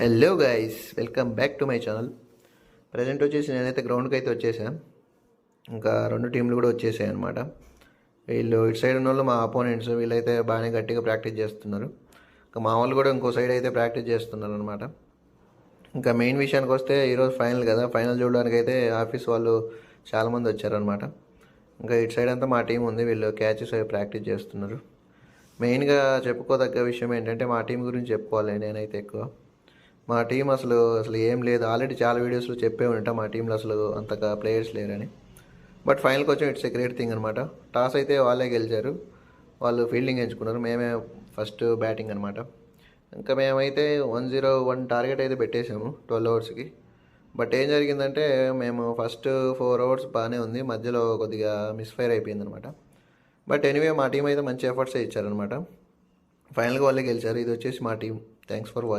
Hello guys welcome back to my channel. Present వచ్చేసి నేనైతే గ్రౌండ్కి అయితే వచ్చేసాను ఇంకా రెండు టీంలు కూడా వచ్చేసాయి అనమాట వీళ్ళు ఇటు సైడ్ ఉన్న వాళ్ళు మా అపోనెంట్స్ వీళ్ళైతే బాగానే గట్టిగా ప్రాక్టీస్ చేస్తున్నారు. ఇంకా మా వాళ్ళు కూడా ఇంకో సైడ్ అయితే ప్రాక్టీస్ చేస్తున్నారు అనమాట ఇంకా మెయిన్ విషయానికి వస్తే ఈరోజు ఫైనల్ కదా. ఫైనల్ చూడడానికి అయితే ఆఫీస్ వాళ్ళు చాలామంది వచ్చారనమాట ఇంకా ఇటు సైడ్ అంతా మా టీం ఉంది. వీళ్ళు క్యాచెస్ అవి ప్రాక్టీస్ చేస్తున్నారు. మెయిన్గా చెప్పుకోదగ్గ విషయం ఏంటంటే మా టీం గురించి చెప్పుకోవాలి నేనైతే ఎక్కువ. మా టీం అసలు అసలు ఏం లేదు. ఆల్రెడీ చాలా వీడియోస్లో చెప్పే ఉంటా మా టీంలో అసలు అంతగా ప్లేయర్స్ లేరని. బట్ ఫైనల్కి కొంచెం ఇట్స్ ఎ గ్రేట్ థింగ్ అనమాట టాస్ అయితే వాళ్ళే గెలిచారు. వాళ్ళు ఫీల్డింగ్ ఎంచుకున్నారు. మేమే ఫస్ట్ బ్యాటింగ్ అనమాట ఇంకా మేమైతే వన్ జీరో వన్ టార్గెట్ అయితే పెట్టేసాము ట్వెల్వ్ అవర్స్కి బట్ ఏం జరిగిందంటే మేము ఫస్ట్ ఫోర్ అవర్స్ బాగానే ఉంది. మధ్యలో కొద్దిగా మిస్ఫైర్ అయిపోయింది అనమాట బట్ ఎనీవే మా టీం అయితే మంచి ఎఫర్ట్స్ ఇచ్చారనమాట ఫైనల్గా వాళ్ళే గెలిచారు. ఇది వచ్చేసి మా టీం థ్యాంక్స్ ఫర్ వాచింగ్